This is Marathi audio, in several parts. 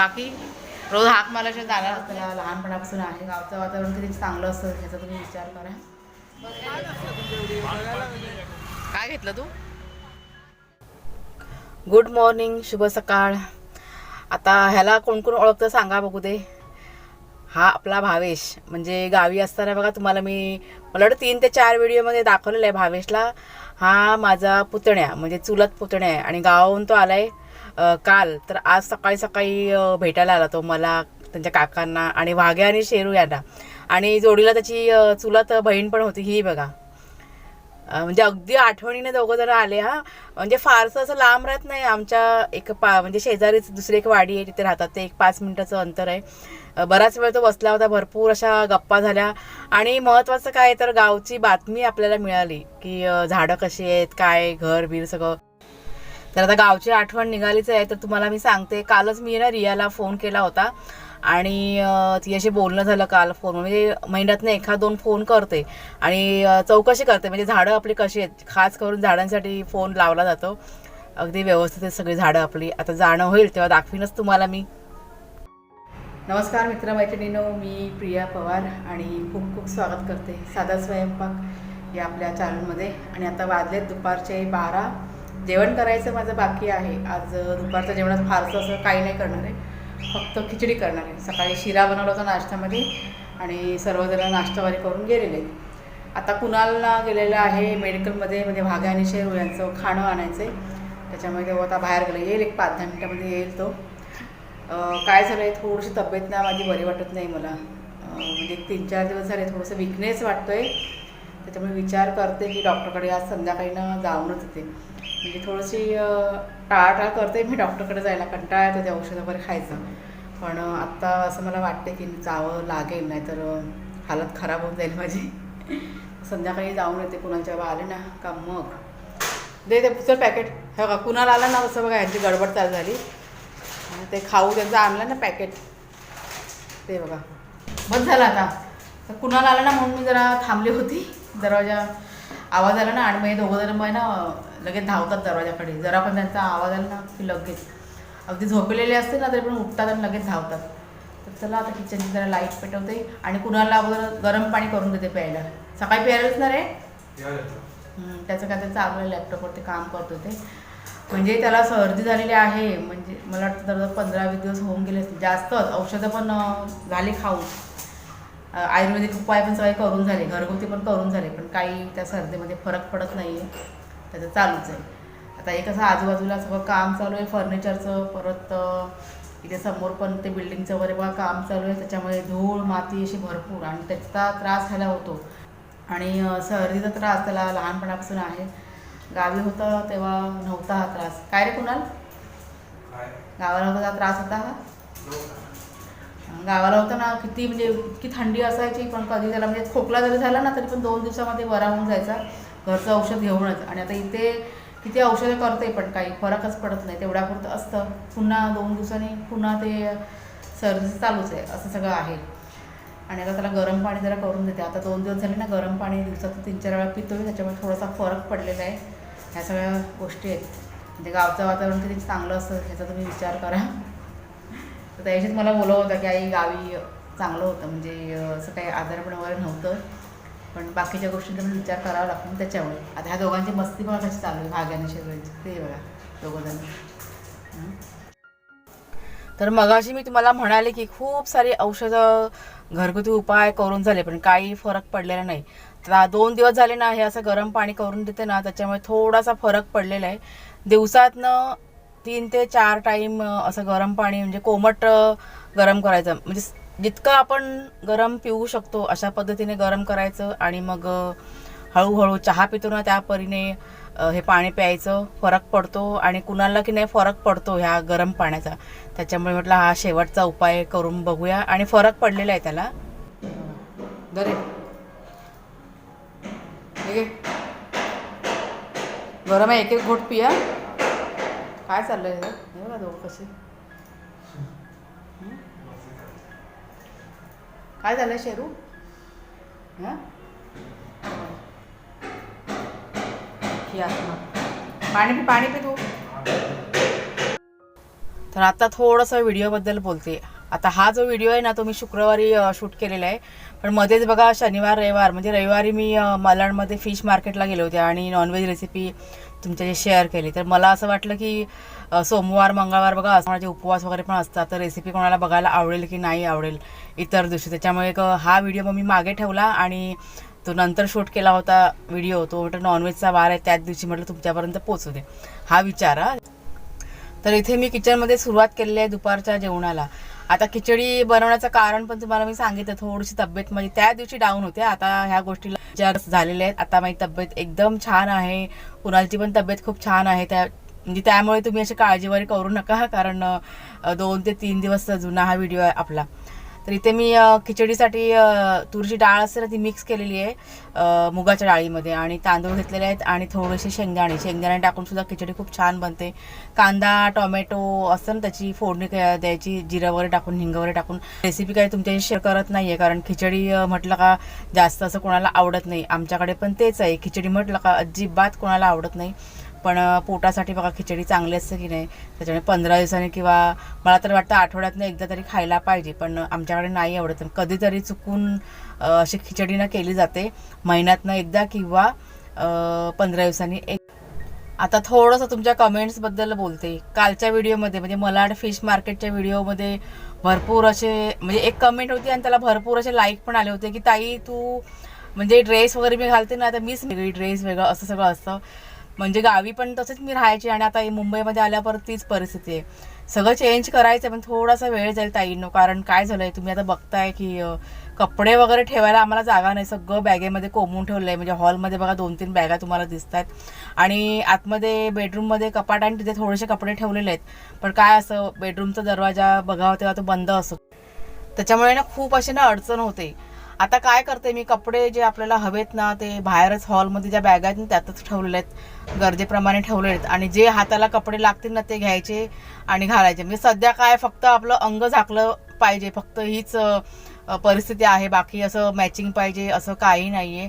बाकी रोज हाक मारायच्या जाणार आपल्याला लहानपणापासून आहे गावचं वातावरण किती चांगलं असतं ह्याचा तुम्ही विचार करा. काय घेतलं तू? गुड मॉर्निंग शुभ सकाळ. आता ह्याला कोण कोण ओळखतं सांगा बघू दे. हा आपला भावेश म्हणजे गावी असताना बघा तुम्हाला मी मला वाटतं तीन ते चार व्हिडिओमध्ये दाखवलेलं आहे भावेशला. हा माझा पुतण्या म्हणजे चुलत पुतण्या आहे आणि गावाहून तो आलाय. अ, काल. तर आज सकाळी सकाळी भेटायला आला तो मला त्यांच्या काकांना आणि वाघ्या आणि शेरू यांना. आणि जोडीला त्याची चुलत बहीण पण होती ही बघा. म्हणजे अगदी आठवणीने दोघं जण आले हा. म्हणजे फारसं असं लांब राहत नाही आमच्या एक पा म्हणजे शेजारीच दुसरी एक वाडी आहे तिथे राहतात ते. एक पाच मिनिटाचं अंतर आहे. बराच वेळ तो बसला होता भरपूर अशा गप्पा झाल्या. आणि महत्त्वाचं काय तर गावची बातमी आपल्याला मिळाली की झाडं कशी आहेत काय घर बीर सगळं. तर आता गावची आठवण निघालीच आहे तर तुम्हाला मी सांगते. कालच मी ना रियाला फोन केला होता आणि तिच्याशी बोलणं झालं काल फोन म्हणजे महिन्यातनं एखाद दोन फोन करते आणि चौकशी करते. म्हणजे झाडं आपली कशी आहेत? खास करून झाडांसाठी फोन लावला जातो. अगदी व्यवस्थित सगळी झाडं आपली. आता जाणं होईल तेव्हा दाखवीनच तुम्हाला मी. नमस्कार मित्रमैत्रिणीनो मी प्रिया पवार आणि खूप खूप स्वागत करते. साधा स्वयंपाक या आपल्या चॅनलमध्ये आणि आता वाजलेत दुपारचे बारा. जेवण करायचं माझं बाकी आहे. आज दुपारच्या जेवणात फारसं असं काही नाही करणार आहे. फक्त खिचडी करणार आहे. सकाळी शिरा बनवला होता नाश्त्यामध्ये आणि सर्वजण नाश्तावारी करून गेलेले आहेत. आता कुणालला गेलेलं आहे मेडिकलमध्ये म्हणजे भाग्या आणि शेरू यांचं खाणं आणायचं आहे त्याच्यामुळे तेव्हा आता बाहेर गेलं. येईल एक पाच दहा मिनटामध्ये येईल तो. काय झालं आहे थोडीशी तब्येत ना माझी बरी वाटत नाही मला. म्हणजे एक तीन चार दिवस झाले थोडंसं विकनेस वाटतो आहे त्याच्यामुळे विचार करते की डॉक्टरकडे आज संध्याकाळी ना जाऊनच येते. म्हणजे थोडीशी टाळाटाळ करते मी डॉक्टरकडे जायला कंटाळा येतो ते औषध वगैरे खायचं. पण आत्ता असं मला वाटते की जावं लागेल नाहीतर हालत खराब होऊन जाईल माझी. संध्याकाळी जाऊन येते कुणाच्या बाबा आले ना का मग? दे ते पुस्तक पॅकेट. हे का कुणाला आला ना तसं बघा यांची गडबड चालू झाली. ते खाऊ त्यांचं आणलं ना पॅकेट. ते बघा. बंद झालं आता. तर कुणाला आलं ना म्हणून मी जरा थांबली होती. दरवाजा आवाज आला ना आणि मग दोघं जण मग ना लगेच धावतात दरवाजाकडे. जरा पण त्यांचा आवाज आला ना की लगेच. अगदी झोपलेले असते ना तरी पण उठतात आणि लगेच धावतात. तर चला आता किचनची जरा लाइट पेटवते आणि कुणाला अगोदर गरम पाणी करून देते प्यायला. सकाळी प्यायलाच ना रे? त्याचं काय ते चालू आहे लॅपटॉपवरती काम करतो ते. म्हणजे त्याला सर्दी झालेली आहे. म्हणजे मला वाटतं तर पंधरा वीस दिवस होऊन गेले असतील. जास्तच. औषधं पण झाली खाऊन. आयुर्वेदिक उपाय पण सगळे करून झाले. घरगुती पण करून झाले. पण काही त्या सर्दीमध्ये फरक पडत नाही आहे त्याचं चालूच आहे. आता हे कसं आजूबाजूला सगळं काम चालू आहे फर्निचरचं परत इथे समोर पण ते बिल्डिंगचं वगैरे बघा काम चालू आहे त्याच्यामुळे धूळ माती अशी भरपूर आणि त्याचा त्रास व्हायला होतो. आणि सर्दीचा त्रास त्याला लहानपणापासून आहे. गावी होतं तेव्हा नव्हता हा त्रास. काय रे कुणाल? गावाला होता त्रास होता हा गावाला होता ना किती म्हणजे इतकी थंडी असायची पण कधी त्याला म्हणजे खोकला जरी झाला ना तरी पण दोन दिवसामध्ये बरा होऊन जायचा. घरचं औषध घेऊनच. आणि आता इथे किती औषधं करते पण काही फरकच पडत नाही. तेवढ्यापुरतं असतं. पुन्हा दोन दिवसांनी पुन्हा ते सर्दी चालूच आहे. असं सगळं आहे. आणि आता त्याला गरम पाणी जरा करून देते. आता दोन दिवस झाले ना गरम पाणी दिवसात तीन चार वेळा पितो त्याच्यामुळे थोडासा फरक पडलेला आहे. ह्या सगळ्या गोष्टी आहेत. म्हणजे गावचं वातावरण किती चांगलं असतं ह्याचा तुम्ही विचार करा. तर त्याच्यात मला बोलव होतं की आई गावी चांगलं होतं. म्हणजे असं काही आजारपण वगैरे नव्हतं. पण बाकीच्या गोष्टींचा पण विचार करावा लागतो त्याच्यामुळे आता ह्या दोघांची मस्ती पण कशी चालू आहे भाग्याने शेजारीची ते बघा दोघं जण. तर मगाशी मी तुम्हाला म्हणाले की खूप सारी औषधं घरगुती उपाय करून झाले पण काही फरक पडलेला नाही. तर दोन दिवस झाले ना हे असं गरम पाणी करून देते ना त्याच्यामुळे थोडासा फरक पडलेला आहे. दिवसातनं तीन ते चार टाईम असं गरम पाणी म्हणजे कोमट गरम करायचं. म्हणजे जितकं आपण गरम पिऊ शकतो अशा पद्धतीने गरम करायचं आणि मग हळूहळू चहा पितो ना त्या परीने हे पाणी प्यायचं फरक पडतो आणि कुणाला की नाही फरक पडतो ह्या गरम पाण्याचा. त्याच्यामुळे म्हटलं हा शेवटचा उपाय करून बघूया आणि फरक पडलेला आहे त्याला. दरे गरम आहे एक एक घोट पिया काय चाललंय दोघं कसे. काय झालं शेरू? हां? पाणी पी पाणी पी तू. तर तर आता थोडंसं व्हिडिओबद्दल बोलते. आता हा जो व्हिडिओ आहे ना तो मी शुक्रवारी शूट केलेला आहे. पण मध्येच बघा शनिवार रविवार म्हणजे रविवारी मी मलाडमध्ये मालाडमध्ये फिश मार्केटला गेले होते आणि नॉनव्हेज रेसिपी तुमच्याशी शेअर केली. तर मला असं वाटलं की सोमवार मंगळवार बघा असं माझे उपवास वगैरे पण असतात. तर रेसिपी कोणाला बघायला आवडेल की नाही आवडेल इतर दिवशी. त्याच्यामुळे एक हा व्हिडिओ मग मी मागे ठेवला आणि तो नंतर शूट केला होता व्हिडिओ तो म्हटलं नॉनव्हेजचा वार आहे त्याच दिवशी म्हटलं तुमच्यापर्यंत पोचू दे. हा विचार हा. तर इथे मी किचनमध्ये सुरुवात केलेली आहे दुपारच्या जेवणाला. आता खिचडी बनवण्याचं कारण पण तुम्हाला मी सांगितलं थोडीशी तब्येत म्हणजे त्या दिवशी डाऊन होते. आता ह्या गोष्टीला ज्या झालेल्या आहेत आता माझी तब्येत एकदम छान आहे. कुणालची पण तब्येत खूप छान आहे. त्या म्हणजे त्यामुळे तुम्ही अशी काळजीवारी करू नका कारण दोन ते तीन दिवस जुना हा व्हिडिओ आहे आपला. तर इथे मी खिचडीसाठी तुरीची डाळ असते ना ती मिक्स केलेली आहे मुगाच्या डाळीमध्ये. आणि तांदूळ घेतलेले आहेत आणि थोडेसे शेंगदाणे. शेंगदाणे टाकून सुद्धा खिचडी खूप छान बनते. कांदा टोमॅटो असतं ना त्याची फोडणी द्यायची जिरं वगैरे टाकून हिंग वगैरे टाकून. रेसिपी काही तुमच्याशी शेअर करत नाही आहे कारण खिचडी म्हटलं का जास्त असं कोणाला आवडत नाही. आमच्याकडे पण तेच आहे. खिचडी म्हटलं का अजिबात कोणाला आवडत नाही. पण पोटासाठी बघा खिचडी चांगली असते की नाही? त्याच्यामुळे पंधरा दिवसांनी किंवा मला तर वाटतं आठवड्यातनं एकदा तरी खायला पाहिजे पण आमच्याकडे नाही आवडत कधीतरी चुकून अशी खिचडी ना केली जाते. महिन्यातनं एकदा किंवा पंधरा दिवसांनी एक. आता थोडंसं तुमच्या कमेंट्सबद्दल बोलते. कालच्या व्हिडिओमध्ये म्हणजे मलाड फिश मार्केटच्या व्हिडिओमध्ये भरपूर असे म्हणजे एक कमेंट होती आणि त्याला भरपूर असे लाईक पण आले होते की ताई तू म्हणजे ड्रेस वगैरे मी घालते ना आता मीच वेगळी ड्रेस वेगळं असं सगळं असतं. म्हणजे गावी पण तसेच मी राहायची आणि आता मुंबईमध्ये आल्यावर तीच परिस्थिती आहे. सगळं चेंज करायचं आहे, पण थोडासा वेळ जाईल ताईंनो. कारण काय झालंय तुम्ही आता बघताय की कपडे वगैरे ठेवायला आम्हाला जागा नाही. सगळं बॅगेमध्ये कोंबून ठेवलं आहे म्हणजे हॉलमध्ये बघा दोन तीन बॅगा तुम्हाला दिसत आहेत आणि आतमध्ये बेडरूममध्ये कपाट आणि तिथे थोडेसे कपडे ठेवलेले आहेत. पण काय असं बेडरूमचा दरवाजा बघावा तेव्हा तो बंद असतो. त्याच्यामुळे ना खूप अशी ना अडचण होते. आता काय करते मी? कपडे जे आपल्याला हवेत ना ते बाहेरच हॉलमध्ये ज्या बॅग आहेत ना त्यातच ठेवले आहेत गरजेप्रमाणे ठेवलेले आहेत आणि जे हाताला कपडे लागतील ना ते घ्यायचे आणि घालायचे. म्हणजे सध्या काय फक्त आपलं अंग झाकलं पाहिजे. फक्त हीच परिस्थिती आहे. बाकी असं मॅचिंग पाहिजे असं काही नाही आहे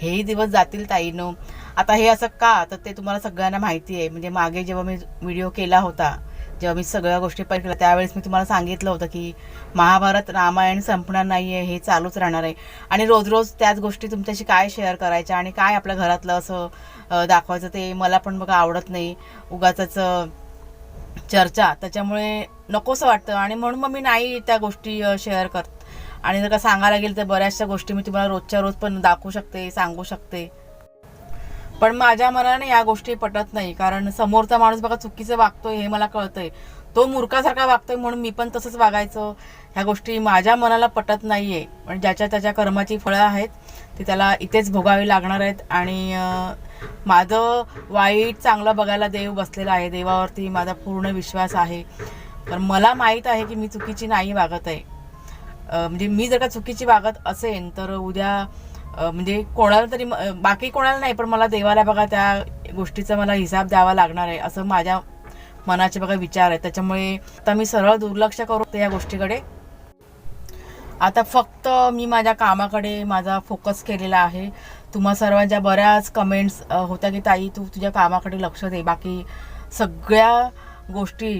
हेही दिवस जातील ताईनो. आता हे असं का? तर ते तुम्हाला सगळ्यांना माहिती आहे. म्हणजे मागे जेव्हा मी व्हिडिओ केला होता जेव्हा मी सगळ्या गोष्टी पाहिजे केल्या त्यावेळेस मी तुम्हाला सांगितलं होतं की महाभारत रामायण संपणार नाही आहे हे चालूच राहणार आहे. आणि रोज रोज त्याच गोष्टी तुमच्याशी काय शेअर करायच्या आणि काय आपल्या घरातलं असं दाखवायचं ते मला पण बघा आवडत नाही. उगाचच चर्चा. त्याच्यामुळे नकोसं वाटतं. आणि म्हणून मग मी नाही त्या गोष्टी शेअर करत. आणि जर का सांगायला गेलं तर बऱ्याचशा गोष्टी मी तुम्हाला रोजच्या रोज पण दाखवू शकते सांगू शकते. पण माझ्या मनाने या गोष्टी पटत नाही. कारण समोरचा माणूस बघा चुकीचं वागतोय हे मला कळतंय. तो मूर्खासारखा वागतोय म्हणून मी पण तसंच वागायचं. ह्या गोष्टी माझ्या मनाला पटत नाहीये. पण ज्याच्या त्याच्या कर्माची फळं आहेत ती त्याला इथेच भोगावी लागणार आहेत. आणि माझं वाईट चांगलं बघायला देव बसलेला आहे. देवावरती माझा पूर्ण विश्वास आहे. तर मला माहीत आहे की मी चुकीची नाही वागत आहे. म्हणजे मी जर का चुकीची वागत असेन तर उद्या म्हणजे कोणाला तरी बाकी कोणाला नाही पण मला देवाला बघा त्या गोष्टीचा मला हिसाब द्यावा लागणार आहे असं माझ्या मनाचे बघा विचार आहे त्याच्यामुळे आता मी सरळ दुर्लक्ष करू या गोष्टीकडे. आता फक्त मी माझ्या कामाकडे माझा फोकस केलेला आहे. तुम्हा सर्वांच्या बऱ्याच कमेंट्स होत्या की ताई तू तुझ्या कामाकडे लक्ष दे. बाकी सगळ्या गोष्टी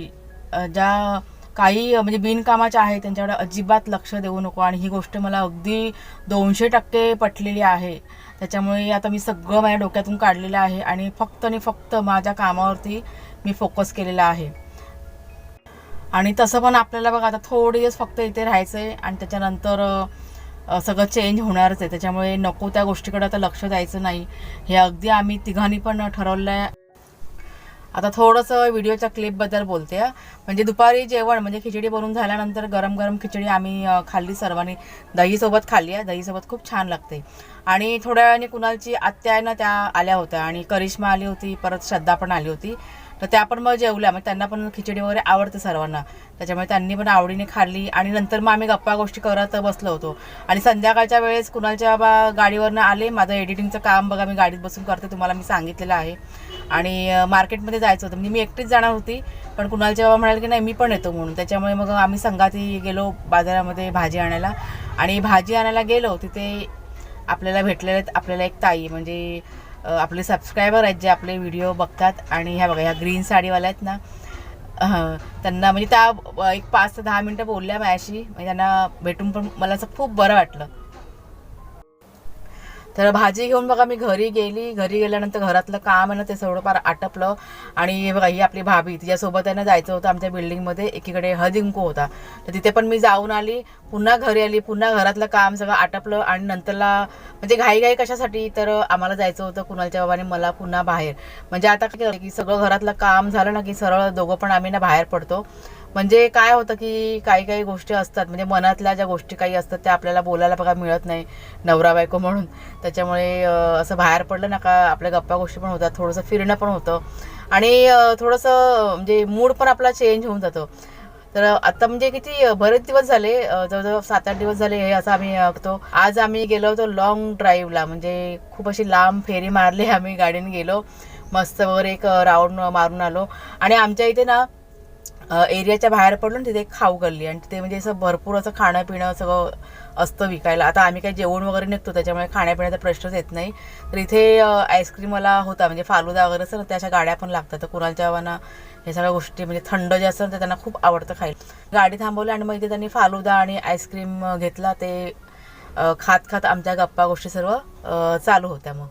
ज्या काही म्हणजे बिनकामाच्या आहेत त्यांच्याकडे अजिबात लक्ष देऊ नको. आणि ही गोष्ट मला अगदी दोनशे टक्के पटलेली आहे. त्याच्यामुळे आता मी सगळं माझ्या डोक्यातून काढलेलं आहे आणि फक्त आणि फक्त माझ्या कामावरती मी फोकस केलेला आहे. आणि तसं पण आपल्याला बघा आता थोडे दिवस फक्त इथे राहायचं आहे आणि त्याच्यानंतर सगळं चेंज होणारच आहे. त्याच्यामुळे नको त्या गोष्टीकडे आता लक्ष द्यायचं नाही. हे अगदी आम्ही तिघांनी पण ठरवलं आहे आता थोडंसं व्हिडिओच्या क्लिपबद्दल बोलते म्हणजे दुपारी जेवण म्हणजे खिचडी बनवून झाल्यानंतर गरम गरम खिचडी आम्ही खाल्ली सर्वांनी. दहीसोबत खाल्ली आहे दहीसोबत खूप छान लागते. आणि थोड्या वेळाने कुणालची आत्या आहे ना त्या आल्या होत्या. आणि करिश्मा आली होती परत श्रद्धा पण आली होती. तर त्या पण मग जेवल्या. मग त्यांना पण खिचडी वगैरे आवडते सर्वांना. त्याच्यामुळे त्यांनी पण आवडीने खाल्ली. आणि नंतर मग आम्ही गप्पा गोष्टी करत बसलो होतो. आणि संध्याकाळच्या वेळेस कुणालच्या बा गाडीवरनं आले. माझं एडिटिंगचं काम बघा मी गाडीत बसून करते. तुम्हाला मी सांगितलेलं आहे. आणि मार्केटमध्ये जायचं होतं. म्हणजे मी एकटीच जाणार होती पण कुणालच्या बाबा म्हणाले की नाही मी पण येतो म्हणून. त्याच्यामुळे मग आम्ही संघातही गेलो बाजारामध्ये भाजी आणायला. आणि भाजी आणायला गेलो तिथे आपल्याला भेटलेले आहेत आपल्याला एक ताई. म्हणजे आपले सबस्क्रायबर आहेत जे आपले व्हिडिओ बघतात. आणि ह्या बघा ह्या ग्रीन साडीवाल्या आहेत ना. त्यांना म्हणजे त्या एक पाच ते दहा मिनटं बोलल्या माझ्याशी. म्हणजे त्यांना भेटून पण मला असं खूप बरं वाटलं. तर भाजी घेऊन बघा मी घरी गेली. घरी गेल्यानंतर घरातलं काम आहे ना ते थोडंफार आटपलं. आणि बघा ही आपली भाभी तिच्यासोबत आहे ना जायचं होतं आमच्या बिल्डिंगमध्ये. एकीकडे हळदिंकू होता. तर तिथे पण मी जाऊन आली. पुन्हा घरी आली. पुन्हा घरातलं काम सगळं आटपलं. आणि नंतरला म्हणजे घाईघाई कशासाठी? तर आम्हाला जायचं होतं कुणालच्या बाबाने मला पुन्हा बाहेर. म्हणजे आता काय की सगळं घरातलं काम झालं ना की सरळ दोघं पण आम्ही ना बाहेर पडतो. म्हणजे काय होतं की काही काही गोष्टी असतात म्हणजे मनातल्या ज्या गोष्टी काही असतात त्या आपल्याला बोलायला बघा मिळत नाही नवरा बायको म्हणून. त्याच्यामुळे असं बाहेर पडलं ना का आपल्या गप्पा गोष्टी पण होतात थोडंसं फिरणं पण होतं. आणि थोडंसं म्हणजे मूड पण आपला चेंज होऊन जातो. तर आता म्हणजे किती बरेच दिवस झाले जवळजवळ सात आठ दिवस झाले हे असं आम्ही अं, बघतो आज आम्ही गेलो होतो लॉंग ड्राईव्हला म्हणजे खूप अशी लांब फेरी मारली आम्ही गाडीने गेलो. मस्त वगैरे एक राऊंड मारून आलो. आणि आमच्या इथे ना एरियाच्या बाहेर पडलो ना तिथे एक खाऊ गल्ली आणि तिथे म्हणजे असं भरपूर असं खाणं पिणं सगळं असतं विकायला. आता आम्ही काही जेवण वगैरे निघतो त्याच्यामुळे खाण्यापिण्याचा प्रश्नच येत नाही. तर इथे आईस्क्रीमवाला होता म्हणजे फालुदा वगैरे असं ना त्या अशा गाड्या पण लागतात. तर कुणालच्या बाबांना हे सगळ्या गोष्टी म्हणजे थंड जे असतं ते त्यांना खूप आवडतं खायला. गाडी थांबवली आणि मग इथे त्यांनी फालुदा आणि आईस्क्रीम घेतला. ते खात खात आमच्या गप्पा गोष्टी सर्व चालू होत्या मग.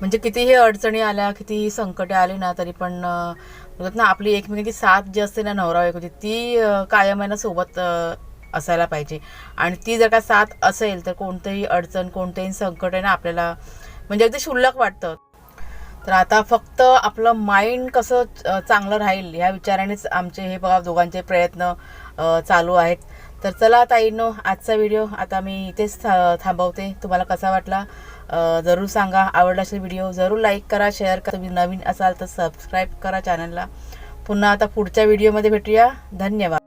म्हणजे कितीही अडचणी आल्या कितीही संकटे आली ना तरी पण बोलतात ना आपली एकमेकांची साथ जी असते ना नवरा बायकोची ती कायम आहे ना सोबत असायला पाहिजे. आणि ती जर का साथ असेल तर कोणतंही अडचण कोणतंही संकट आहे ना आपल्याला म्हणजे अगदी शुल्लक वाटतं. तर आता फक्त आपलं माइंड कसं चांगलं राहील ह्या विचारानेच आमचे हे बघा दोघांचे प्रयत्न चालू आहेत. तर चला ताईंनो आजचा व्हिडिओ आता मी इथेच था- थांबवते. तुम्हाला कसा वाटला? जरूर सांगा. आवडला असेल व्हिडिओ जरूर लाईक करा शेअर करा. तुम्ही नवीन असाल तर सबस्क्राईब करा चॅनलला पुन्हा आता पुढच्या व्हिडिओमध्ये भेटूया. धन्यवाद.